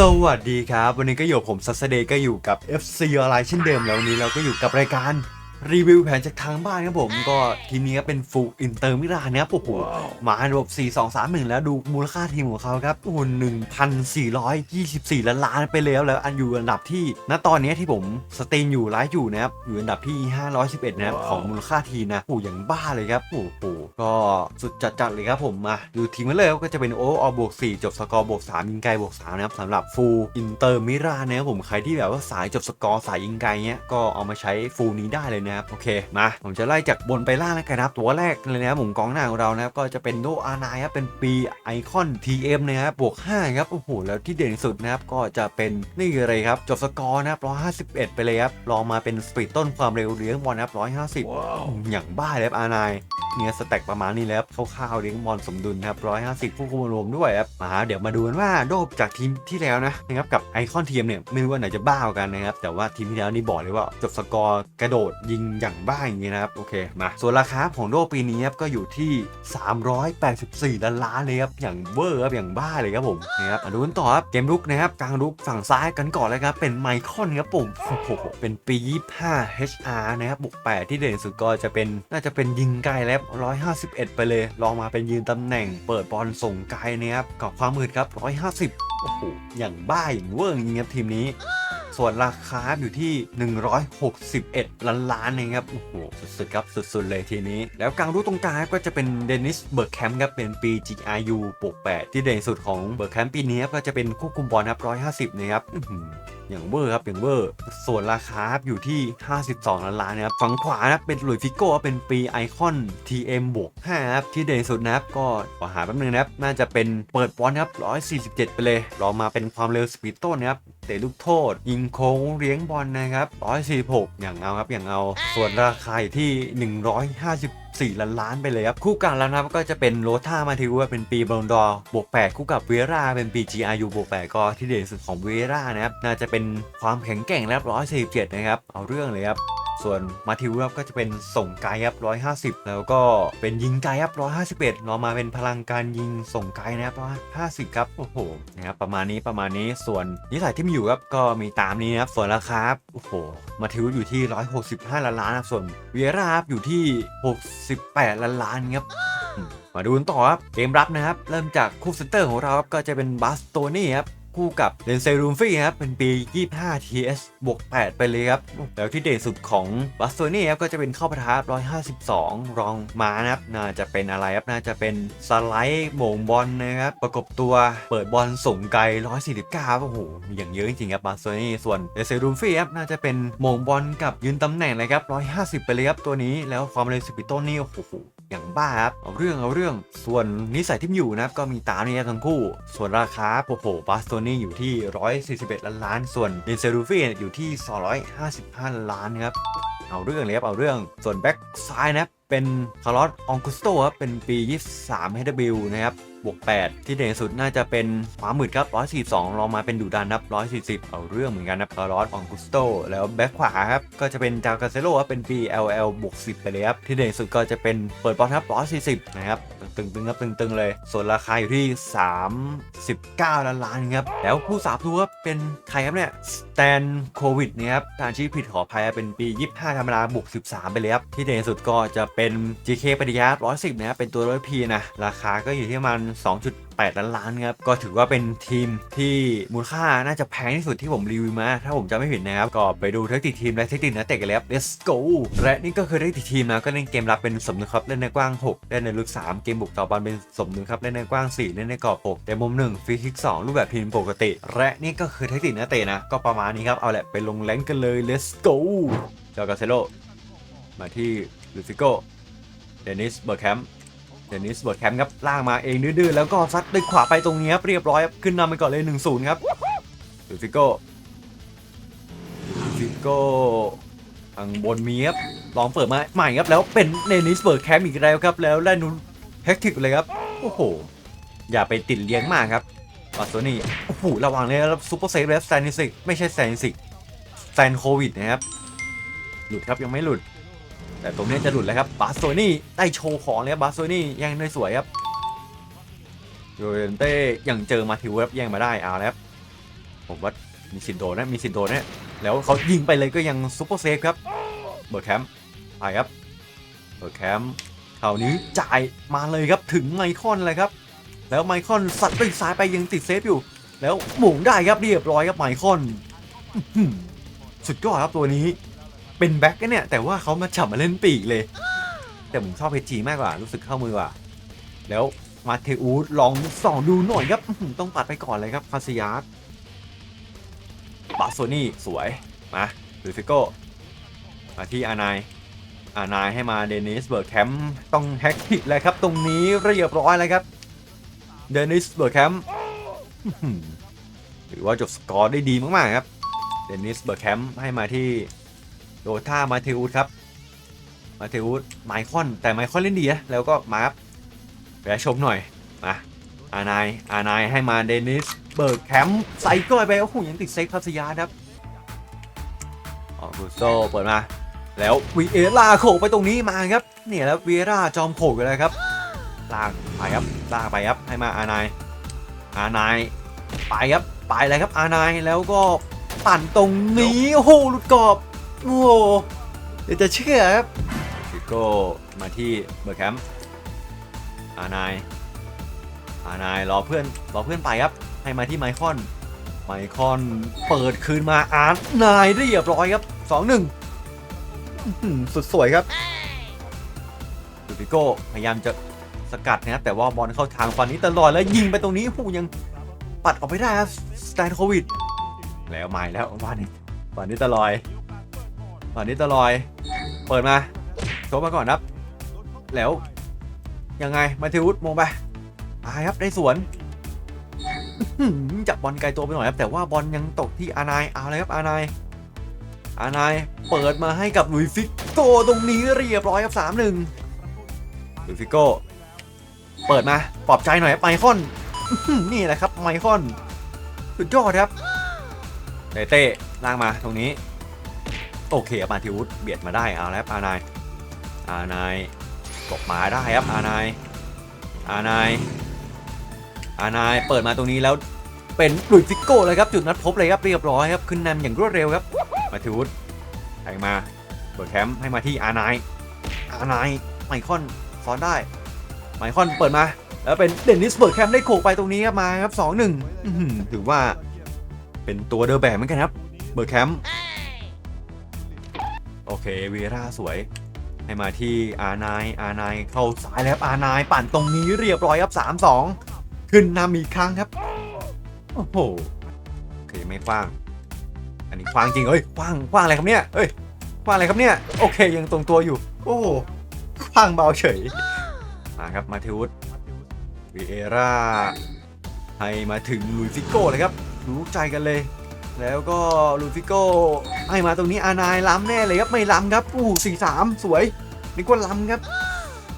สวัสดีครับ วันนี้ก็อยู่กับผมซัสเดย์ก็อยู่กับ FC ออนไลน์เช่นเดิมแล้ววันนี้เราก็อยู่กับรายการ รีวิวแผนจากทางบ้านครับผมก็ทีมนี้ก็เป็นฟูลอินเตอร์มิลานนะครับโอ้โหมาระบบ4 2 3 1 แล้วดูมูลค่าทีมของเขาครับโอ้โห1,424 ล้านล้านไปแล้วแล้วอันอยู่อันดับที่ณตอนนี้ที่ผมสตรีมอยู่ไลฟ์อยู่นะครับอยู่อันดับที่ 511 นะครับของมูลค่าทีมนะโอ้โหอย่างบ้าเลยครับโอ้โหก็สุดจัดๆเลยครับผมมาดูทีมกันเลยก็จะเป็นโอออบวก4จบสกอร์บวก3ยิงไกลบวก3นะครับสำหรับฟูลอินเตอร์มิลานนะครับผมใครที่แบบว่าสายจบสกอร์สายยิงไกลเนี้ยก็เอามาใช้ฟูลนี้ได้เลยนะครับโอเคมาผมจะไล่จากบนไปล่างแล้วกันนะครับตัวแรกเลยนะครับผมกองหน้าของเรานะครับก็จะเป็นโดอาร์ไนครับเป็นปีไอคอน TM นะครับบวก5ครับโอ้โหแล้วที่เด่นที่สุดนะครับก็จะเป็นนี่เลยครับจบสกอร์นะครับ 151 ไปเลยครับรองมาเป็นสปีดต้นความเร็วเลี้ยงบอลนะครับ 150อย่างบ้าเลยครับอาร์ไนเนี่ยสแต็กประมาณนี้แล้วครับคร่าวๆเลี้ยงบอลสมดุลครับ 150 ผู้คุมรวมด้วยครับมาเดี๋ยวมาดูกันว่าโดบจากทีมที่แล้วนะนะครับกับไอคอนทีมเนี่ยไม่รู้ว่าไหนจะบ้ากว่ากันนะครับแต่ว่าทีมที่แล้วนี่บอกเลยว่าจบสกอร์กระโดดยิงอย่างบ้าอย่างนี้นะครับ โอเคมาส่วนราคาของโดปีนี้ครับก็อยู่ที่ 384ล้านล้านเลยครับอย่างเวอร์ครับอย่างบ้าเลยครับผมนะครับมาดูกันต่อครับเกมรุกนะครับกลางรุกฝั่งซ้ายกันก่อนเลยครับเป็นไมคอนครับผมโอ้โหเป็นปี 25 HR นะครับบวก8ที่เด่นสุดก็จะเป็นน่าจะเป็นยิงไกลแล้ว151 ไปเลย ลองมาเป็นยืนตำแหน่ง เปิดบอลส่งไกลนะครับกับความมืดครับ 150โอ้โหอย่างบ้าอย่างเวอร์จริงๆครับทีมนี้ ส่วนราคาอยู่ที่ 161 ล้านล้านนะครับโอ้โหสุดๆครับสุดๆเลยทีนี้ แล้วกลางรูตรงกลางก็จะเป็นเดนิสเบิร์กแคมป์ครับเป็นปี GRU ปก8ที่เด่นสุดของเบิร์กแคมป์ปีนี้ครับก็จะเป็นควบคุมบอลครับ150นะครับอย่างเวอร์ครับอย่างเวอร์ ส่วนราคาอยู่ที่ 52 ล้านล้านนะครับฝั่งขวานะเป็นหลุยฟิโก้เป็นปีไอคอน TM บวก5ครับที่เด่นสุดนะครับก็ขอหาแป๊บนึงนะครับ น่าจะเป็นเปิดบอลครับ 147 ไปเลยรองมาเป็นความเร็วสปีดต้นนะครับเตะลูกโทษ ยิงโค้งเลี้ยงบอลนะครับ 146 อย่างเอาครับอย่างเอา ส่วนราคาอยู่ ที่154ล้านล้านไปเลยครับ คู่กันแล้วนะครับก็จะเป็นโรท่ามาทิว่าเป็นปีบอลดอร์บวก8คู่กับเวราเป็นปี GRU บวก8ก็ที่เด่นสุดของเวรานะครับน่าจะเป็นความแข็งแกร่งแล้ว147นะครับเอาเรื่องเลยครับ ส่วนมาทิวครับก็จะเป็นส่งไกลครับ150แล้วก็เป็นยิงไกลครับ151ลองมาเป็นพลังการยิงส่งไกลนะครับ150ครับโอ้โหนะครับประมาณนี้ประมาณนี้ส่วนนิสัยที่มีอยู่ครับก็มีตามนี้นะครับส่วนราคาครับโอ้โหมาทิวอยู่ที่165ล้านล้านครับส่วนเวียร่าครับอยู่ที่68ล้านล้านครับอืมมาดูกันต่อครับเกมรับนะครับ เริ่มจากคู่เซนเตอร์ของเราครับก็จะเป็นบัสโตนี่ครับ คู่กับเลนเซรูมฟี่ครับเป็นปี 25 TS บวก 8 ไปเลยครับ แล้วที่เด่นสุดของบัสโตนี่ครับก็จะเป็นเข้าประทับ152 รองมานะครับน่าจะเป็นอะไรครับน่าจะเป็นสไลด์โหม่งบอลนะครับประกบตัวเปิดบอลส่งไกล 149โอ้โหอย่างเยอะจริงๆครับบัสโตนี่ส่วนเลนเซรูมฟี่ครับน่าจะเป็นโหม่งบอลกับยืนตำแหน่งเลยครับ150 ไปเลยครับตัวนี้แล้วความเร็วสปีดต้นนี่โอ้โห อย่างบ้าครับเอาเรื่องเอาเรื่องส่วนนิสัยที่อยู่นะครับก็มีตามนี้ทั้งคู่ ส่วนราคาโอ้โหบาสโตนี่อยู่ที่ 141 ล้านล้าน ส่วนเดนเซรูฟี่อยู่ที่ 255 ล้านครับ เอาเรื่องเลยครับเอาเรื่องส่วนแบ็กซ้ายนะครับเป็นคาร์ลอสองกุสโตครับเป็นปี 23 HW นะครับบวก 8 ที่เด่นสุดน่าจะเป็นความมืดครับ 142 ลองมาเป็นดุดันครับ 140 เอาเรื่องเหมือนกันนะคาร์ลอสองกุสโต แล้วแบ็คขวาครับ ก็จะเป็นจาวกาเซโลครับ เป็นปี LL บวก 10 ไปเลยครับ ที่เด่นสุดก็จะเป็นเปิดบอลครับ 140 นะครับ ตึงๆครับ ตึงๆ เลย ส่วนราคาอยู่ที่ 39 ล้านล้านครับ แล้วผู้สาประตูครับเป็นใครครับเนี่ย สแตนโควิดเนี่ยครับ การชี้ผิดขออภัยเป็นปี 25ธรเวลาบวก13 ไปเลยครับ ที่เด่นสุดก็จะเป็น GK ปฏิยา110 นะครับ เป็นตัวร้อยพีนะ ราคาก็อยู่ที่ประมัน8 ล้านล้านครับ ก็ถือว่าเป็นทีมที่มูลค่าน่าจะแพงที่สุดที่ผมรีวิวมา ถ้าผมจำไม่ผิดนะครับ ก็ไปดูเทคนิคทีมและเทคนิคนักเตะกันเลยครับ let's go และนี่ก็คือเทคนิคทีมนะก็เล่นเกมรับเป็นสมนึกครับเล่นในกว้าง 6 เล่นในลึก 3 เกมบุกต่อบอลเป็นสมนึกครับเล่นในกว้าง 4 เล่นในกรอบ6แต่มุม1ฟรีคิก2รูปแบบทีมปกติ และนี่ก็คือเทคนิคนักเตะนะก็ประมาณนี้ครับเอาแหละไปลงแรงกันเลย let's go จอกาเซโลมาที่ลูฟิโกเดนิสเบิร์แคมป์ เดนิสเบิร์กแคมป์ครับล่างมาเองดื้อๆแล้วก็ซัดด้วยขวาไปตรงนี้ครับเรียบร้อยครับขึ้นนำไปก่อนเลย 1-0 ครับลูฟิโก้ลูฟิโก้ทางบนมีครับลองเปิดมาใหม่ครับแล้วเป็นเดนิสเบิร์กแคมป์อีกแล้วครับแล้วได้นุนแฮกทิกเลยครับโอ้โหอย่าไปติดเลี้ยงมากครับบาสโตนี่โอ้โหระวังเลยครับซูเปอร์เซฟแล้วแซนิสิกไม่ใช่แซนิสิกแซนโควิดนะครับหลุดครับยังไม่หลุด แต่ตรงนี้จะหลุดแล้วครับบาสโซนี่ได้โชว์ของเลยครับบาสโซนี่แย่งได้สวยครับโยเรนเต้ยังเจอมาทิวครับแย่งมาได้เอาแล้วผมว่ามีสิทธิ์โดนนะมีสิทธิ์โดนนะแล้วเขายิงไปเลยก็ยังซุปเปอร์เซฟครับเบิร์ดแคมป์ไปครับเบิร์ดแคมป์คราวนี้จ่ายมาเลยครับถึงไมคอนเลยครับ แล้วไมคอนสัตว์ด้วยซ้ายไปยังติดเซฟอยู่ แล้วหมุงได้ครับเรียบร้อยครับไมคอนสุดยอดครับตัวนี้ เป็นแบ็กเนี่ย แต่ว่าเขามาจับมาเล่นปีกเลย แต่ผมชอบเพจีมากกว่า รู้สึกเข้ามือกว่า แล้วมาเทอูดลองส่องดูหน่อยครับ ต้องปัดไปก่อนเลยครับคาซิยาสบาโซนี่สวย มาหรือฟิโก้มาที่อานายอานายให้มาเดนิสเบิร์กแคมป์ต้องแฮกผิดเลยครับตรงนี้เรียบร้อยแล้วครับเดนิสเบิร์กแคมป์หือถือว่าจบสกอร์ได้ดีมากๆครับเดนิสเบิร์กแคมป์ให้มาที่ โดท่ามาเทอูดครับ มาเทอูดไมคอน แต่ไมคอนเล่นดีนะ แล้วก็มาครับแวะชมหน่อย มา อานาย อานายให้มาเดนิส เบิร์กแคมป์ใส่ก้อยไป โอ้โห ยังติดเซฟพัสยาครับออบูโซเปิดมา แล้ววีเอล่าโขกไปตรงนี้มาครับ เนี่ยแล้ววีเอล่าจอมโขกเลยครับ ลากไปครับลากไปครับ ให้มาอานาย อานาย ไปครับ ไปเลยครับ อานาย แล้วก็ปั่นตรงนี้ โอ้โห หลุดกรอบ โอ้โหเดี๋ยวจะเชื่อครับฟิโก้มาที่เบอร์แคมป์อานายอานายรอเพื่อนรอเพื่อนไปครับ ให้มาที่ไมคอนไมคอนเปิดคืนมาอานายเรียบร้อยครับสองหนึ่งสุดสวยครับดูฟิโก้พยายามจะสกัดนะครับแต่ว่าบอลเข้าทางฝั่งนี้ตลอดแล้วยิงไปตรงนี้ผู้ยังปัดออกไปได้ครับสแตนโควิดแล้วใหม่แล้ววันนี้ฝั่งนี้ตลอย ฝั่งนี้ตลอย เปิดมาโชว์มาก่อนครับ แล้ว ยังไงมาทิวุฒมองไปตายครับได้สวนจับบอลไกลตัวไปหน่อยครับแต่ว่าบอลยังตกที่อานายเอาเลยครับอานายอานายเปิดมาให้กับลุยฟิกโก้ตรงนี้เรียบร้อยครับสามหนึ่งลุยฟิโก้เปิดมาปลอบใจหน่อยครับไมคอนนี่แหละครับไมคอนสุดยอดครับเต้เต้ล่างมาตรงนี้ โอเคครับมาทิวุฒเบียดมาได้เอาแล้วครับอานายอานายกบมาได้ครับอานายอานายอานายเปิดมาตรงนี้แล้วเป็นลุยฟิโก้เลยครับจุดนัดพบเลยครับเรียบร้อยครับขึ้นนำอย่างรวดเร็วครับมาทิวุฒแทงมาเปิดแคมป์ให้มาที่อานายอานายไมคอนซ้อนได้ไมคอนเปิดมาแล้วเป็นเดนนิสเปิดแคมป์ได้โขกไปตรงนี้ครับมาครับสองหนึ่งถือว่าเป็นตัวเดอร์แบกเหมือนกันครับเบิร์ดแคมป์ โอเควีราสวย ให้มาที่อานายอานายเข้าซ้ายแล้วครับอานายปั่นตรงนี้เรียบร้อยครับสามสองขึ้นนำอีกครั้งครับ โอ้โหโอเคไม่คว้าง อันนี้คว้างจริงเอ้ยคว้างคว้างอะไรครับเนี่ยเอ้ยคว้างอะไรครับเนี่ยโอเคยังตรงตัวอยู่ โอ้โหคว้างเบาเฉยมาครับมาเทวุฒวีเอราให้มาถึงลุยฟิโก้เลยครับรู้ใจกันเลย แล้วก็ลูฟิโก้ให้มาตรงนี้อานายล้ำแน่เลยครับไม่ล้ำครับอู้สี่สามสวยนี่ก็ล้ำครับ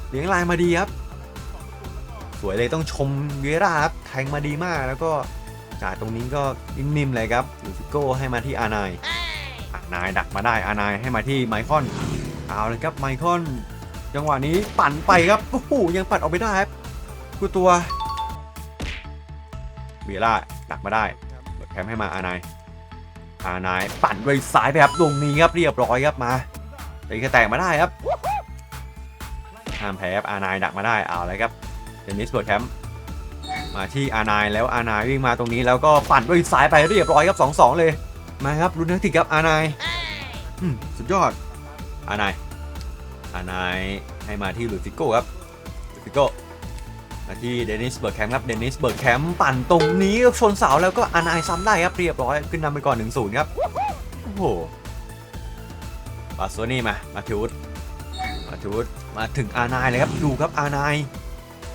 เลี้ยงลายมาดีครับ สวยเลยต้องชมเวราครับแทงมาดีมากแล้วก็จ่ายตรงนี้ก็นิ่มๆเลยครับลูฟิโก้ให้มาที่อานายอานายดักมาได้อานายให้มาที่ไมคอนเอาเลยครับไมคอนจังหวะนี้ปั่นไปครับโอ้โหยังปัดออกไปได้ครับกูตัวเวราดักมาได้แคมป์ให้มาอานาย อานายปั่นด้วยซ้ายไปครับตรงนี้ครับเรียบร้อยครับมาตีกระแตกมาได้ครับห้ามแพ้ครับอานายดักมาได้เอาเลยครับเดนิสเปิดแคมป์มาที่อานายแล้วอานายวิ่งมาตรงนี้แล้วก็ปั่นด้วยซ้ายไปเรียบร้อยครับ2 2 เลยมาครับรุนนักติกครับอานายสุดยอดอานายอานายให้มาที่ลูฟิโก้ครับลูฟิโก้ มาที่เดนิสเบิร์กแคมป์ครับเดนิสเบิร์กแคมป์ปั่นตรงนี้ชนเสาแล้วก็อานายซ้ำได้ครับเรียบร้อยขึ้นนำไปก่อน1-0ครับโอ้โหบาโซนี่มามาทิวุฒมาทิวุฒมาถึงอานายเลยครับดูครับอานาย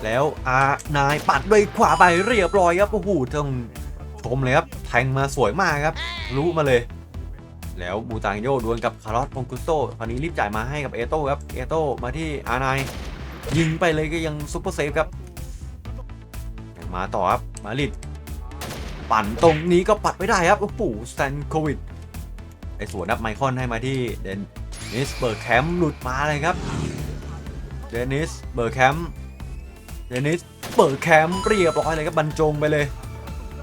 แล้วอานายปัดด้วยขวาไปเรียบร้อยครับโอ้โหต้องชมเลยครับแทงมาสวยมากครับรู้มาเลย แล้วบูตางโยดวลกับคาร์ลอสปงกุสโตคราวนี้รีบจ่ายมาให้กับเอโต้ครับเอโต้มาที่อานายยิงไปเลยก็ยังซุปเปอร์เซฟครับ มาต่อครับ มาลิดปั่นตรงนี้ก็ปัดไม่ได้ครับ โอ้โหสแตนโควิด ไอสวนนับไมคอนให้มาที่เดนนิสเบิร์แคมป์หลุดมาเลยครับ เดนิสเบิร์แคมป์เดนิสเบิร์แคมป์เรียบร้อยเลยครับบรรจงไปเลย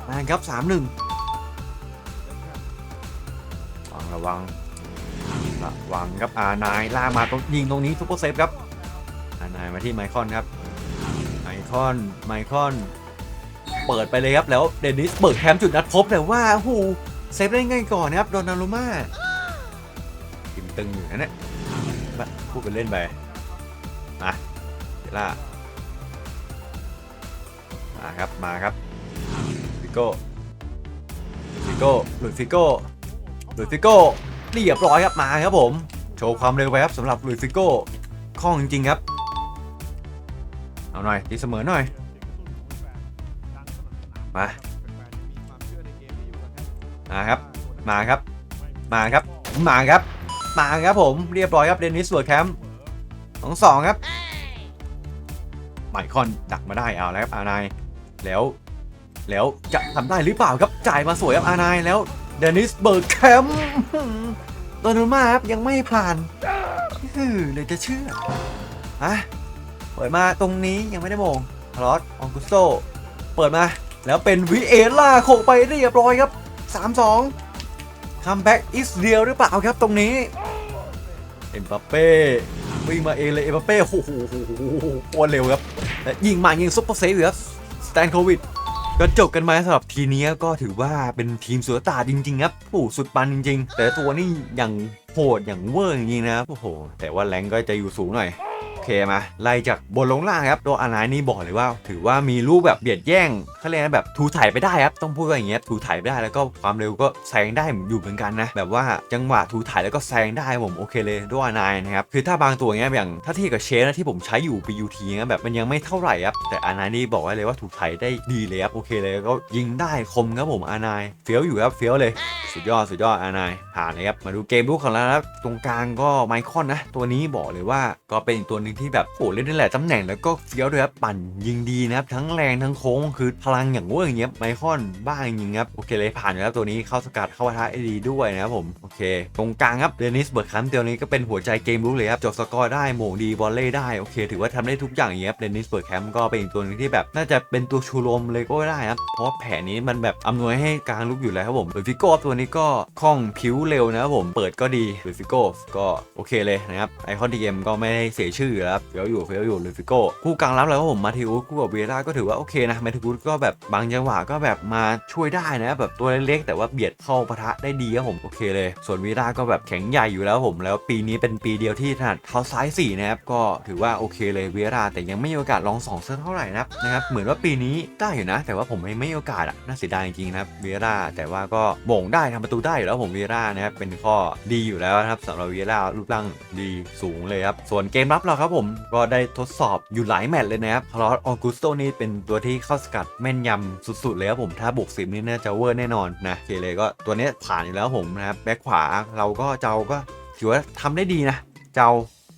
มาครับ3-1ระวังระวังครับอานายล่ามาตรงยิงตรงนี้ซุปเปอร์เซฟครับอานายมาที่ไมคอนครับไมคอนไมคอน เปิดไปเลยครับ แล้วเดนิสเปิดแคมป์จุดนัดพบแต่ว่าโอ้โหเซฟได้ไงก่อนนะครับโดนารุม่าทิมตึงอยู่นะเนี่ยมาพูดไปเล่นไปมาเดี๋ยวล่ามาครับมาครับฟิโก้ฟิโก้หลุยส์ฟิโก้หลุยส์ฟิโก้เรียบร้อยครับมาครับผม โชว์ความเร็วไปครับสำหรับหลุยส์ฟิโก้คล่องจริงๆครับ เอาหน่อยตีเสมอหน่อย มามาครับ มาครับ มาครับ มาครับ มาครับผม เรียบร้อยครับเดนิสเวิร์ดแคมป์สองสองครับ ไมคอนดักมาได้เอาแล้วครับอานายแล้ว แล้วจะทำได้หรือเปล่าครับ จ่ายมาสวยครับอานายแล้วเดนิสเบิร์ดแคมป์โดนมาครับยังไม่ผ่านฮือเลยจะเชื่อฮะเปิดมาตรงนี้ยังไม่ได้โมงพลอตอองกุสโต เปิดมา แล้วเป็นวิเอล่าโขกไปเรียบร้อยครับ 3-2คัมแบ็กอิสเดียลหรือเปล่าครับตรงนี้ เอ็มบัปเป้วิ่งมาเองเลยเอ็มบัปเป้โอ้โหโคตรเร็วครับและยิงมายิงซุปเปอร์เซฟอยู่ครับสแตนโควิดก็จบกันมาสำหรับทีนี้ก็ถือว่าเป็นทีมสุดตาจริงๆครับโอ้สุดปันจริง ๆ แต่ตัวนี่อย่างโหดอย่างเวอร์จริงๆนะโอ้โหแต่ว่าแรงก็จะอยู่สูงหน่อย อเคมาไล่จากบนลงล่างครับตัวอานายนี่บอกเลยว่า ถือว่ามีลูกแบบเบียดแย่งเขาเรียกนะแบบถูถ่ายไปได้ครับต้องพูดว่าอย่างเงี้ยถูถ่ายไปได้แล้วก็ความเร็วก็แซงได้อยู่เหมือนกันนะ แบบว่าจังหวะถูถ่ายแล้วก็แซงได้ผมโอเคเลยด้วยอานายนะครับคือถ้าบางตัวเงี้ยอย่างถ้าเทียบกับเชฟนะที่ผมใช้อยู่ BUT นะแบบมันยังไม่เท่าไหร่ครับแต่อานายนี่บอกไว้เลยว่าถูถ่ายได้ดีเลยครับโอเคเลยแล้วก็ยิงได้คมครับผมอานายเฟี้ยวอยู่ครับเฟี้ยวเลยสุดยอดสุดยอดอานายผ่านเลยครับมาดูเกมลุกของเรานะครับตรงกลางก็ไมคอนนะ ตัวนี้บอกเลยว่าก็เป็นตัวหนึ่งที่แบบโอ้เล่นได้หลายตำแหน่งแล้วก็เฟี้ยวด้วยครับปั่นยิงดีนะครับทั้งแรงทั้งโค้งคือพลังอย่างเว่าอย่างเงี้ยไมคอนบ้าจริงๆครับโอเคเลยผ่านแล้วตัวนี้เข้าสกัดเข้าปะทะได้ดีด้วยนะครับผมโอเค ตรงกลางครับเดนิสเบิร์ดคัมตัวนี้ก็เป็นหัวใจเกมลุกเลยครับจบสกอร์ได้โหม่งดีบอลเล่ได้โอเค ถือว่าทำได้ทุกอย่างเงี้ยบเดนิสเบิร์ดแคมป์ก็เป็นอีกตัวหนึงที่แบบน่าจะเป็นตัวชูโรมเลยก็ได้ครับเพราะแผนนี้มันแบบอำนวยให้กลางลุกอยู่แล้วครับผมโดยฟิโก้ตัวนี้ก็คล่องผิวเร็วนะครับผมเปิดก็ดีหรือฟิโก้ก็โอเคเลยนะครับไอคอนทีเกมก็ไม่ได้เสียชื่ออยู่แล้วครับเฟี้ยวอยู่เฟี้ยวอยู่หรือฟิโก้คู่กลางรับแล้วครับผมมาทิอุสคู่กับเวล่าก็ถือว่าโอเคนะมาทิอุสก็แบบบางจังหวะก็แบบมาช่วยได้นะแบบตัวเล็กๆแต่ว่าเบียดเข้าปะทะได้ดีครับผมโอเคเลย ส่วนเวล่าก็แบบแข็งใหญ่อยู่แล้วผมแล้วปีนี้เป็นปีเดียวที่ถนัดเท้าซ้ายสี่นะครับก็ถือว่าโอเคเลยเวล่าแต่ยังไม่มีโอกาสลองสองเซตเท่าไหร่นะครับนะครับเหมือนว่าปีนี้ได้อยู่นะ แต่ว่าผมไม่ไม่มีโอกาสอะน่าเสียดายจริงๆนะครับเวล่าแต่ว่าก็บ่งได้ทำประตูได้อยู่แล้วผมเวล่านะครับเป็นข้อดีอยู่แล้วครับสำหรับเวล่ารูปร่างดีสูงเลยครับส่วนเกมรับเราครับผมก็ได้ทดสอบอยู่หลายแมตช์เลยนะครับคาร์ลอสออกุสโตนี่เป็นตัวที่เข้าสกัดแม่นยำสุดๆเลยครับผมถ้าบวกสิบนี่น่าจะเวอร์แน่นอนนะโอเคเลยก็ตัวนี้ผ่านอยู่แล้วผมนะครับแบ็คขวาเราก็เจ้าก็ถือว่าทำได้ดีนะ เจ้า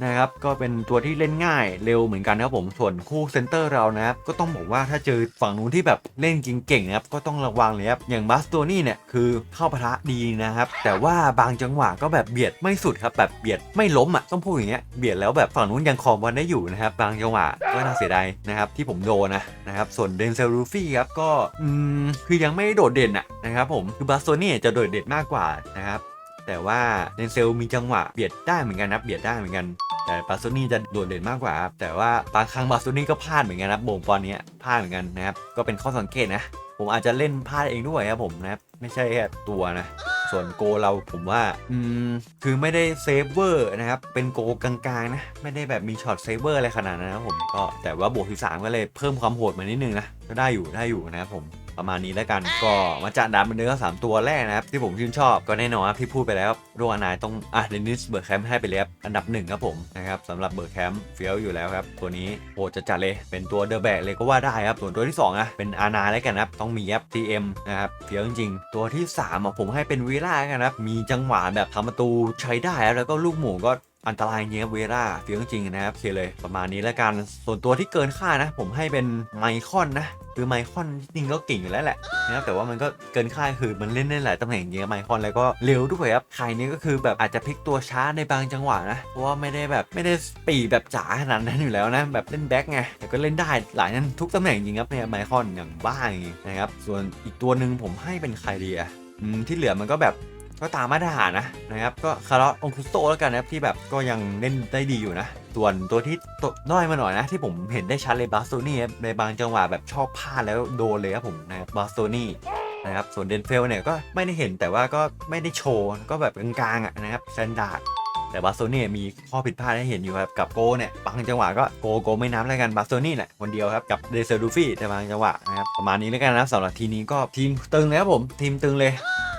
นะครับก็เป็นตัวที่เล่นง่ายเร็วเหมือนกันนะครับผมส่วนคู่เซนเตอร์เรานะครับก็ต้องบอกว่าถ้าเจอฝั่งนู้นที่แบบเล่นเก่งๆนะครับก็ต้องระวังเลยครับอย่างบัสตัวนี่เนี่ยคือเข้าปะทะดีนะครับแต่ว่าบางจังหวะก็แบบเบียดไม่สุดครับแบบเบียดไม่ล้มอะต้องพูดอย่างเงี้ยเบียดแล้วแบบฝั่งนู้นยังคองบอลได้อยู่นะครับบางจังหวะก็น่าเสียดายนะครับที่ผมโดนนะนะครับส่วนเดนเซลรูฟี่ครับก็อืมคือยังไม่โดดเด่นอะนะครับผมคือบัสตัวนี่จะโดดเด่นมากกว่านะครับแต่ว่าเดนเซลมีจังหวะเบียดได้เหมือนกันนะเบียดได้เหมือนกัน แต่บาโซนี่จะโดดเด่นมากกว่าครับแต่ว่าบางครั้งบาโซนี่ก็พลาดเหมือนกันครับโบงบอลเนี้ยพลาดเหมือนกันนะครับก็เป็นข้อสังเกตนะ ผมอาจจะเล่นพลาดเองด้วยครับผมนะครับไม่ใช่แค่ตัวนะส่วนโกเราผมว่าอืมคือไม่ได้เซฟเวอร์นะครับ เป็นโกกลางๆนะ ไม่ได้แบบมีช็อตเซฟเวอร์อะไรขนาดนั้นนะผมก็แต่ว่าบวกที่สามก็เลยเพิ่มความโหดมานิดนึงนะก็ได้อยู่ได้อยู่นะครับผม ประมาณนี้แล้วกันก็มาจากดาบเป็นเนื้อสามตัวแรกนะครับ ที่ผมชื่นชอบก็แน่นอนครับที่พูดไปแล้วโรอนายต้องอะเดนิสเบิร์ดแคมป์ให้ไปเลยครับอันดับหนึ่งครับผมนะครับสำหรับเบิร์ดแคมป์เฟี้ยวอยู่แล้วครับ ตัวนี้โหดจะจัดเลยเป็นตัวเดอะแบกเลยก็ว่าได้ครับส่วนตัวที่2อะเป็นอานาแล้วกันครับต้องมีครับ TM นะครับเฟี้ยวจริงๆตัวที่3อะผมให้เป็นวีล่ากันครับมีจังหวะแบบทำประตูใช้ได้ครับแล้วก็ลูกหมูก็ อันตรายจริงครับเวล่าเฟี้ยวจริงๆนะครับโอเคเลยประมาณนี้แล้วกันส่วนตัวที่เกินค่านะ ผมให้เป็นไมคอนนะคือไมคอนจริงๆก็เก่งอยู่แล้วแหละนะครับแต่ว่ามันก็เกินค่าคือมันเล่นได้หลายตำแหน่งเยอะไมคอนแล้วก็เร็วด้วยครับใครนี้ก็คือแบบอาจจะพลิกตัวช้าในบางจังหวะนะเพราะว่าไม่ได้แบบไม่ได้ปีแบบจ๋าขนาดนั้นอยู่แล้วนะแบบเล่นแบ็กไงแต่ก็เล่นได้หลายนั้นทุกตำแหน่งจริงครับเนี่ยไมคอนอย่างบ้าจริงนะครับส่วนอีกตัวหนึ่งผมให้เป็นใครดีอะที่เหลือมันก็แบบ ก็ตามมาตรฐานนะนะครับก็คาร์ลองคุสโตแล้วกันนะครับที่แบบก็ยังเล่นได้ดีอยู่นะส่วนตัวที่ตกน้อยมาหน่อยนะ ที่ผมเห็นได้ชัดเลยบาสโตนี่ในบางจังหวะแบบชอบพลาดแล้วโดนเลยครับผมนะครับบาสโตนี่นะครับส่วนเดนเฟลเนี่ยก็ไม่ได้เห็นแต่ว่าก็ไม่ได้โชว์ก็แบบกลางๆนะครับสแตนดาร์ดแต่บาสโตนี่มีข้อผิดพลาดให้เห็นอยู่ครับ กับโกเนี่ยบางจังหวะก็โกโกไม่นับแล้วกันบาสโตนี่แหละคนเดียวครับ กับเดซดูฟี่แต่บางจังหวะนะครับประมาณนี้แล้วกันนะสำหรับทีนี้ก็ทีมตึงเลยครับผมทีมตึงเลย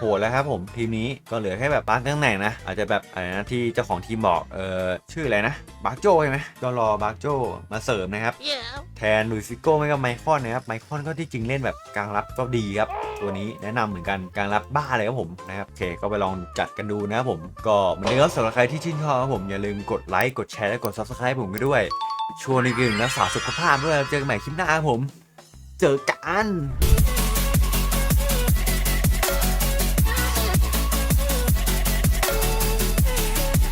หดแล้วครับผมทีมนี้ก็เหลือแค่แบบบางตำแหน่งนะ อาจจะแบบอะไรนะที่เจ้าของทีมบอกเออชื่ออะไรนะบาร์โจใช่ไหมก็รอบาร์โจมาเสริมนะครับ Yeah. แทนลุยฟิโก้ไม่ก็ไมคอนนะครับไมคอนก็ที่จริงเล่นแบบกลางรับก็ดีครับตัวนี้แนะนำเหมือนกันกลางรับบ้าเลยครับผมนะครับโอเคก็ไปลองจัดกันดูนะครับผม ก็เหมือนเดิมครับสำหรับใครที่ชื่นชอบครับผมอย่าลืมกดไลค์กดแชร์และกด subscribe ผมกันด้วยชวนในกึ่งรักษาสุขภาพด้วยเจอกันใหม่คลิปหน้าครับผม เจอกัน